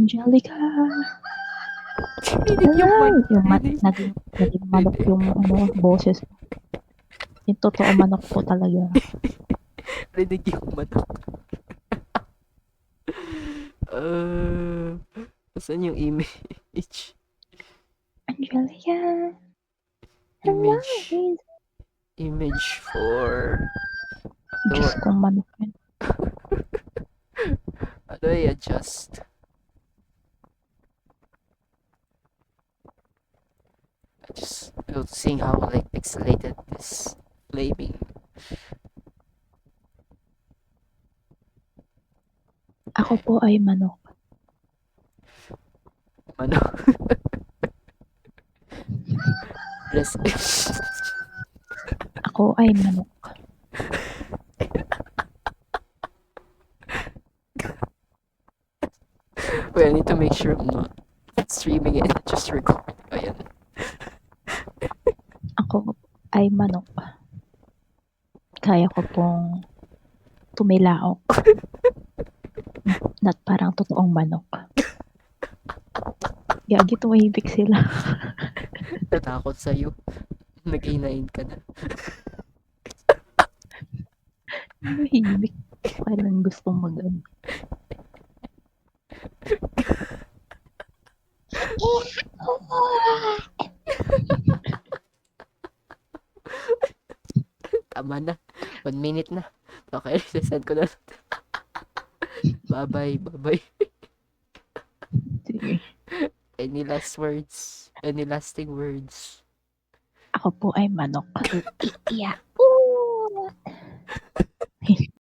Angelica! Rinig yung Hello! man. Yung man, naging, naging manok yung ano, boses. Yung totoo manok po talaga. Rinig yung manok. Uh, saan yung image? Angelica! Image. Image for... Diyos kong manok yun. How do just seeing how like pixelated this flaming. Ako po ay manok. Ano? Res- Ako ay manok. Wait, I need to make sure I'm not streaming it, just recording. Oh, Ayan. Ako ay manok. Kaya ko pong tumilaok. Not parang totoong manok. Gagi tumahibik sila. Natakot sa'yo. Nag-inain ka na. Tumahibik. Parang gustong mag ano. Tama na. One minute na. Okay, sasend ko na. bye-bye, bye-bye. Sige. Any last words? Any lasting words? Ako po ay manok. Iya. Ooh.